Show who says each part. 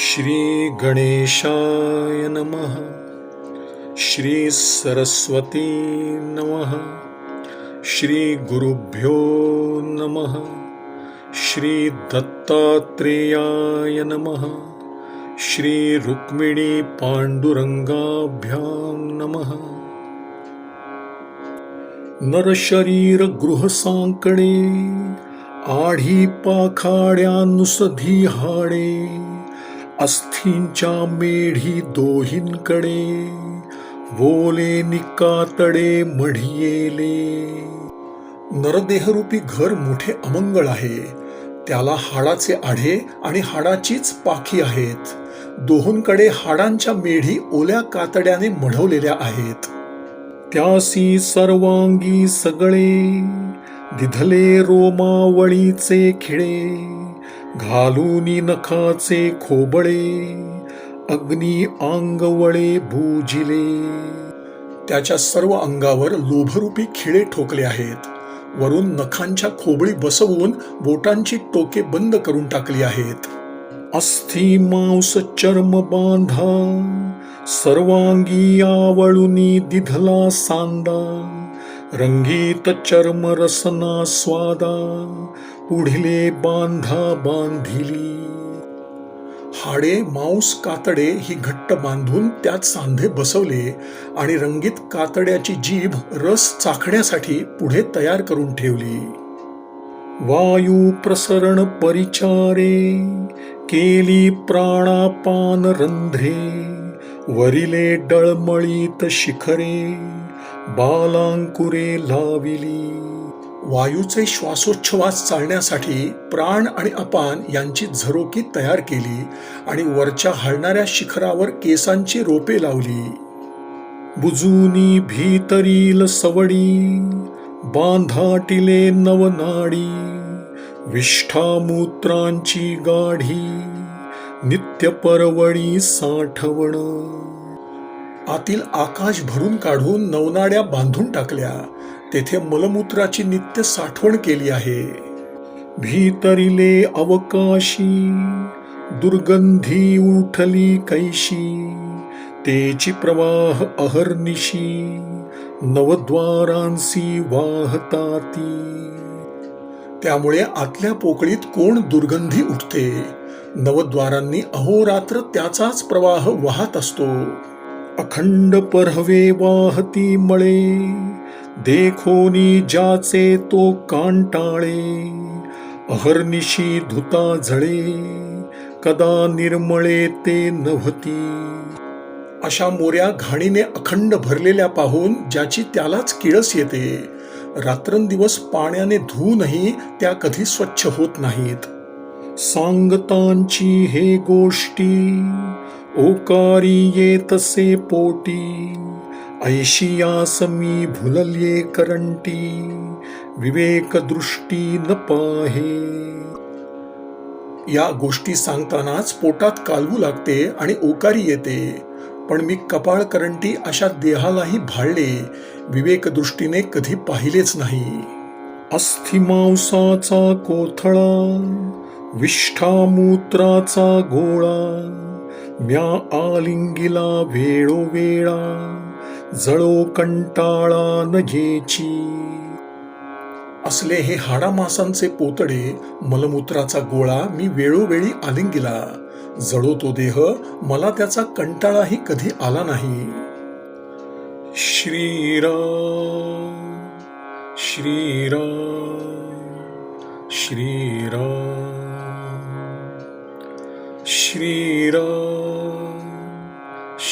Speaker 1: श्री गणेशाय नमः श्री सरस्वती नमः श्री गुरुभ्यो नमः श्री दत्तात्रेयाय नमः श्री रुक्मिणी पांडुरंगाभ्यां नमः। नरशरीर गृहसांकडे आढी हाडे अस्थींच्या मेढी दोहींकडे बोले निकातडे मढियेले. नरदेहरूपी घर मोठे अमंगळ आहे त्याला हाडाचे आढे आणि हाडाचीच पाखी आहेत. दोहोंकडे हाडांच्या मेढी ओल्या कातड्याने मढवलेल्या आहेत. त्यासी सर्वांगी सगळे दिधले रोमावळीचे खिळे. घालूनी नखाचे खोबळे अग्नी आंगवळे भूजिले. त्याच्या सर्व अंगावर लोभरूपी खिळे ठोकले आहेत. वरून नखांच्या खोबळी बसवून बोटांची टोके बंद करून टाकली आहेत. अस्थि मांस चर्म बांधा सर्वांगी आवळुनी दिधला सांदा. रंगीत चर्म रसना स्वादा पुढिले बांधा बांधिली. हाडे मांस कातडे ही घट्ट बांधून त्यात सांधे बसवले आणि रंगीत कातड्याची जीभ रस चाखण्यासाठी पुढे तयार करून ठेवली. वायू प्रसरण परिचारे केली प्राणापान रंध्रे वरिले डळमळीत शिखरे. बालांकुरे लाविली. वायूचे श्वासोच्छवास चालण्यासाठी प्राण आणि अपान यांची झरोकी तयार केली आणि वरच्या हलणाऱ्या शिखरावर केसांची रोपे लावली. बुजूनी भीतरील सवडी बांधाटिले नवनाडी विष्ठामूत्रांची गाढी नित्य परवडी साठवण. आतील आकाश भरून काढून नवनाड्या बांधून टाकल्या. तेथे मलमूत्राची नित्य साठवण केली आहे. भीतरिले अवकाशी दुर्गंधी उठली कैशी तेची प्रवाह अहर्निशी नवद्वारांसी वाहताती. त्यामुळे आतल्या पोकळीत कोण दुर्गंधी उठते? नवद्वारांनी अहोरात्र त्याचाच प्रवाह वाहत असतो. अखंड परहवे वाहती मळे. देखोनी ज्याचे तो कांटाळे अहर्निशी धुता झळे. कदा निर्मळे ते नव्हती. अशा मोऱ्या घाणीने अखंड भरलेल्या पाहून ज्याची त्यालाच किळस येते. रात्रंदिवस पाण्याने धुवूनही त्या कधी स्वच्छ होत नाहीत. सांगतांची हे गोष्टी. ओकारी येतसे पोटी ऐशियास मी भुलल्ये करंटी विवेक दृष्टी न पाहे. या गोष्टी सांगतानाच पोटात कालवू लागते आणि ओकारी येते. पण मी कपाळ करंटी अशा देहालाही भाळले विवेक दृष्टीने कधी पाहिलेच नाही. अस्थिमांसाचा कोथळा विष्ठामूत्राचा गोळा म्या आलिंगिला वेळोवेळा जळो कंटाळा नजेची असले हे हाडामासांचे पोतडे मलमूत्राचा गोळा मी वेळोवेळी आलिंगिला. जळो तो देह मला त्याचा कंटाळाही कधी आला नाही. श्रीराम श्रीराम श्रीराम श्री